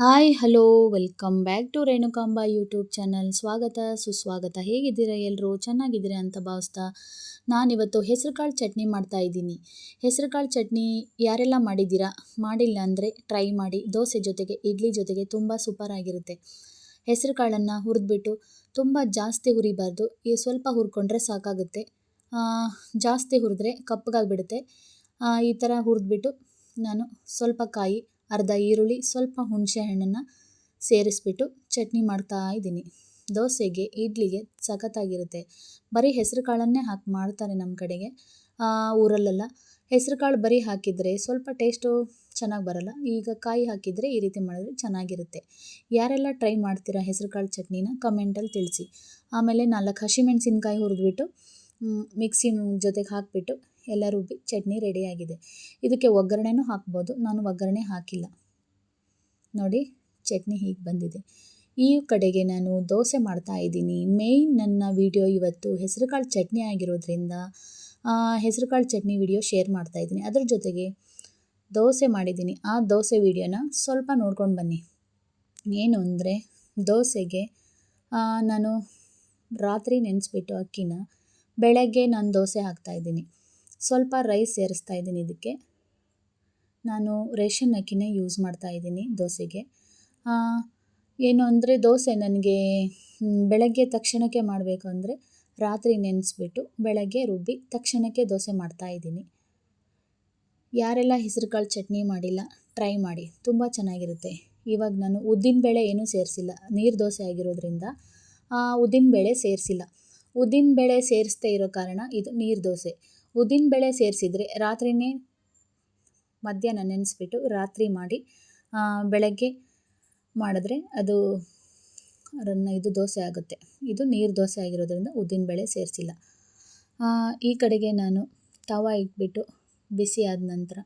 Hi, hello, welcome back to Renukamba YouTube channel. ಸ್ವಾಗತ, ಸುಸ್ವಾಗತ. ಹೇಗಿದ್ದೀರಾ ಎಲ್ಲರೂ ಚೆನ್ನಾಗಿದ್ದೀರಾ ಅಂತ ಭಾವಿಸ್ತಾ ನಾನಿವತ್ತು ಹೆಸರುಕಾಳು ಚಟ್ನಿ ಮಾಡ್ತಾ ಇದ್ದೀನಿ. ಹೆಸರುಕಾಳು ಚಟ್ನಿ ಯಾರೆಲ್ಲ ಮಾಡಿದ್ದೀರಾ? ಮಾಡಿಲ್ಲ ಅಂದರೆ ಟ್ರೈ ಮಾಡಿ. ದೋಸೆ ಜೊತೆಗೆ, ಇಡ್ಲಿ ಜೊತೆಗೆ ತುಂಬ ಸೂಪರ್ ಆಗಿರುತ್ತೆ. ಹೆಸರು ಕಾಳನ್ನು ಹುರಿದ್ಬಿಟ್ಟು ತುಂಬ ಜಾಸ್ತಿ ಹುರಿಬಾರ್ದು. ಈ ಸ್ವಲ್ಪ ಹುರ್ಕೊಂಡ್ರೆ ಸಾಕಾಗುತ್ತೆ. ಜಾಸ್ತಿ ಹುರಿದ್ರೆ ಕಪ್ಪಗಾಗ್ಬಿಡುತ್ತೆ ಈ ಥರ ಹುರಿದ್ಬಿಟ್ಟು ನಾನು ಸ್ವಲ್ಪ ಕಾಯಿ ಅರ್ಧ ಈರುಳ್ಳಿ, ಸ್ವಲ್ಪ ಹುಣಸೆ ಹಣ್ಣನ್ನು ಸೇರಿಸ್ಬಿಟ್ಟು ಚಟ್ನಿ ಮಾಡ್ತಾ ಇದ್ದೀನಿ. ದೋಸೆಗೆ ಇಡ್ಲಿಗೆ ಸಖತ್ತಾಗಿರುತ್ತೆ. ಬರೀ ಹೆಸರು ಕಾಳನ್ನೇ ಹಾಕಿ, ಮಾಡ್ತಾರೆ ನಮ್ಮ ಕಡೆಗೆ. ಊರಲ್ಲೆಲ್ಲ ಹೆಸರು ಕಾಳು ಬರೀ ಹಾಕಿದರೆ ಸ್ವಲ್ಪ ಟೇಸ್ಟು ಚೆನ್ನಾಗಿ ಬರಲ್ಲ. ಈಗ ಕಾಯಿ ಹಾಕಿದರೆ ಈ ರೀತಿ ಮಾಡಿದ್ರೆ ಚೆನ್ನಾಗಿರುತ್ತೆ. ಯಾರೆಲ್ಲ ಟ್ರೈ ಮಾಡ್ತೀರಾ ಹೆಸರು ಕಾಳು ಚಟ್ನಿನ ಕಮೆಂಟಲ್ಲಿ ತಿಳಿಸಿ. ಆಮೇಲೆ ನಾಲ್ಕು ಹಸಿಮೆಣಸಿನ್ಕಾಯಿ ಹುರಿದ್ಬಿಟ್ಟು ಮಿಕ್ಸಿ ಜೊತೆಗೆ ಹಾಕಿಬಿಟ್ಟು ಎಲ್ಲ ರುಬ್ಬಿ ಚಟ್ನಿ ರೆಡಿಯಾಗಿದೆ ಇದಕ್ಕೆ ಒಗ್ಗರಣೆನೂ ಹಾಕ್ಬೋದು. ನಾನು ಒಗ್ಗರಣೆ ಹಾಕಿಲ್ಲ. ನೋಡಿ, ಚಟ್ನಿ ಹೀಗೆ ಬಂದಿದೆ. ಈ ಕಡೆಗೆ ನಾನು ದೋಸೆ ಮಾಡ್ತಾ ಇದ್ದೀನಿ. ಮೇಯ್ನ್ ನನ್ನ ವಿಡಿಯೋ ಇವತ್ತು ಹೆಸರುಕಾಳು ಚಟ್ನಿ ಆಗಿರೋದ್ರಿಂದ ಹೆಸರುಕಾಳು ಚಟ್ನಿ ವಿಡಿಯೋ ಶೇರ್ ಮಾಡ್ತಾ ಇದ್ದೀನಿ. ಅದ್ರ ಜೊತೆಗೆ ದೋಸೆ ಮಾಡಿದ್ದೀನಿ. ಆ ದೋಸೆ ವಿಡಿಯೋನ ಸ್ವಲ್ಪ ನೋಡ್ಕೊಂಡು ಬನ್ನಿ. ಏನು ಅಂದರೆ, ದೋಸೆಗೆ ನಾನು ರಾತ್ರಿ ನೆನೆಸ್ಬಿಟ್ಟು ಅಕ್ಕಿನ ಬೆಳಗ್ಗೆ ನಾನು ದೋಸೆ ಹಾಕ್ತಾಯಿದ್ದೀನಿ ಸ್ವಲ್ಪ ರೈಸ್ ಸೇರಿಸ್ತಾ ಇದ್ದೀನಿ ಇದಕ್ಕೆ. ನಾನು ರೇಷನ್ ಅಕ್ಕಿನೇ ಯೂಸ್ ಮಾಡ್ತಾ ಇದ್ದೀನಿ ದೋಸೆಗೆ. ಏನು ಅಂದರೆ ದೋಸೆ ನನಗೆ ಬೆಳಗ್ಗೆ ತಕ್ಷಣಕ್ಕೆ ಮಾಡಬೇಕು ಅಂದರೆ ರಾತ್ರಿ ನೆನೆಸ್ಬಿಟ್ಟು ಬೆಳಗ್ಗೆ ರುಬ್ಬಿ ತಕ್ಷಣಕ್ಕೆ ದೋಸೆ ಮಾಡ್ತಾ ಇದ್ದೀನಿ. ಯಾರೆಲ್ಲ ಹೆಸರುಕಾಳು ಚಟ್ನಿ ಮಾಡಿಲ್ಲ ಟ್ರೈ ಮಾಡಿ, ತುಂಬ ಚೆನ್ನಾಗಿರುತ್ತೆ. ಇವಾಗ ನಾನು ಉದ್ದಿನಬೇಳೆ ಏನೂ ಸೇರಿಸಿಲ್ಲ, ನೀರು ದೋಸೆ ಆಗಿರೋದ್ರಿಂದ ಉದ್ದಿನಬೇಳೆ ಸೇರಿಸಿಲ್ಲ. ಉದ್ದಿನಬೇಳೆ ಸೇರಿಸ್ತೇ ಇರೋ ಕಾರಣ ಇದು ನೀರು ದೋಸೆ. ಉದ್ದಿನಬೇಳೆ ಸೇರಿಸಿದ್ರೆ ರಾತ್ರಿನೇ ಮಧ್ಯಾಹ್ನ ನೆನೆಸ್ಬಿಟ್ಟು ರಾತ್ರಿ ಮಾಡಿ ಬೆಳಗ್ಗೆ ಮಾಡಿದ್ರೆ ಅದು ರನ್ನ ಇದು ದೋಸೆ ಆಗುತ್ತೆ. ಇದು ನೀರು ದೋಸೆ ಆಗಿರೋದ್ರಿಂದ ಉದ್ದಿನಬೇಳೆ ಸೇರಿಸಿಲ್ಲ. ಈ ಕಡೆಗೆ ನಾನು ತವ ಇಟ್ಬಿಟ್ಟು ಬಿಸಿ ಆದ ನಂತರ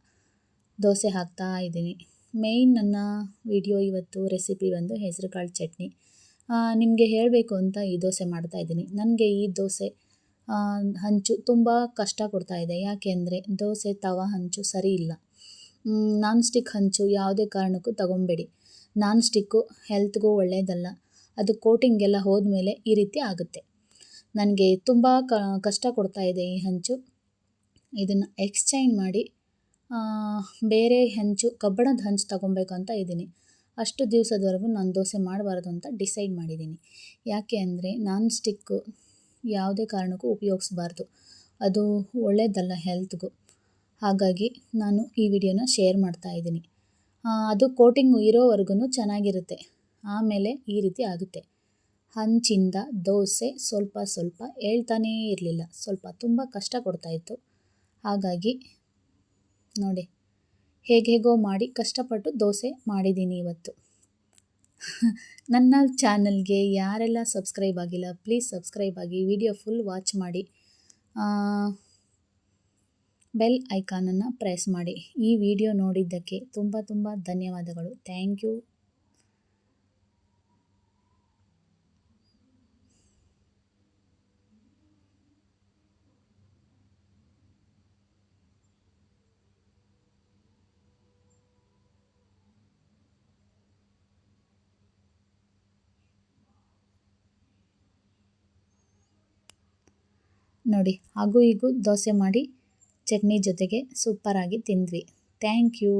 ದೋಸೆ ಹಾಕ್ತಾ ಇದ್ದೀನಿ. ಮೇಯ್ನ್ ನನ್ನ ವಿಡಿಯೋ ಇವತ್ತು ರೆಸಿಪಿ ಬಂದು ಹೆಸರುಕಾಳು ಚಟ್ನಿ. ನಿಮಗೆ ಹೇಳಬೇಕು ಅಂತ ಈ ದೋಸೆ ಮಾಡ್ತಾ ಇದ್ದೀನಿ. ನನಗೆ ಈ ದೋಸೆ ಹಂಚು ತುಂಬ ಕಷ್ಟ ಕೊಡ್ತಾ ಇದೆ. ಯಾಕೆ ಅಂದರೆ ದೋಸೆ, ತವ, ಹಂಚು ಸರಿ ಇಲ್ಲ. ನಾನ್ ಸ್ಟಿಕ್ ಹಂಚು ಯಾವುದೇ ಕಾರಣಕ್ಕೂ ತಗೊಬೇಡಿ. ನಾನ್ ಸ್ಟಿಕ್ಕು ಹೆಲ್ತ್ಗೂ ಒಳ್ಳೆಯದಲ್ಲ ಅದು ಕೋಟಿಂಗೆಲ್ಲ ಹೋದ ಮೇಲೆ ಈ ರೀತಿ ಆಗುತ್ತೆ. ನನಗೆ ತುಂಬ ಕಷ್ಟ ಕೊಡ್ತಾ ಇದೆ ಈ ಹಂಚು. ಇದನ್ನು ಎಕ್ಸ್ಚೇಂಜ್ ಮಾಡಿ ಬೇರೆ ಹಂಚು, ಕಬ್ಬಣದ ಹಂಚು ತಗೊಬೇಕು ಅಂತ ಇದ್ದೀನಿ. ಅಷ್ಟು ದಿವಸದವರೆಗೂ ನಾನು ದೋಸೆ ಮಾಡಬಾರ್ದು ಅಂತ ಡಿಸೈಡ್ ಮಾಡಿದ್ದೀನಿ. ಯಾಕೆ ಅಂದರೆ ನಾನ್ ಸ್ಟಿಕ್ಕು ಯಾವುದೇ ಕಾರಣಕ್ಕೂ ಉಪಯೋಗಿಸ್ಬಾರ್ದು. ಅದು ಒಳ್ಳೆಯದಲ್ಲ ಹೆಲ್ತ್ಗೂ. ಹಾಗಾಗಿ ನಾನು ಈ ವಿಡಿಯೋನ ಶೇರ್ ಮಾಡ್ತಾ ಇದ್ದೀನಿ. ಅದು ಕೋಟಿಂಗ್ ಇರೋವರೆಗೂ ಚೆನ್ನಾಗಿರುತ್ತೆ. ಆಮೇಲೆ ಈ ರೀತಿ ಆಗುತ್ತೆ. ಹಂಚಿಂದ ದೋಸೆ ಸ್ವಲ್ಪ ಸ್ವಲ್ಪ ಹೇಳ್ತಾನೇ ಇರಲಿಲ್ಲ. ಸ್ವಲ್ಪ ತುಂಬ ಕಷ್ಟ ಕೊಡ್ತಾಯಿತ್ತು ಹಾಗಾಗಿ ನೋಡಿ, ಹೇಗೆ ಹೇಗೋ ಮಾಡಿ ಕಷ್ಟಪಟ್ಟು ದೋಸೆ ಮಾಡಿದ್ದೀನಿ ಇವತ್ತು. ನನ್ನ ಚಾನಲ್ಗೆ ಯಾರೆಲ್ಲ ಸಬ್ಸ್ಕ್ರೈಬ್ ಆಗಿಲ್ಲ ಪ್ಲೀಸ್ ಸಬ್ಸ್ಕ್ರೈಬ್ ಆಗಿ ವಿಡಿಯೋ ಫುಲ್ ವಾಚ್ ಮಾಡಿ. ಬೆಲ್ ಐಕಾನನ್ನು ಪ್ರೆಸ್ ಮಾಡಿ. ಈ ವಿಡಿಯೋ ನೋಡಿದ್ದಕ್ಕೆ ತುಂಬ ತುಂಬ ಧನ್ಯವಾದಗಳು. ಥ್ಯಾಂಕ್ ಯು ನೋಡಿ ಹಾಗೂ ಹೀಗೂ ದೋಸೆ ಮಾಡಿ ಚಟ್ನಿ ಜೊತೆಗೆ ಸೂಪರಾಗಿ ತಿಂದ್ವಿ. Thank you.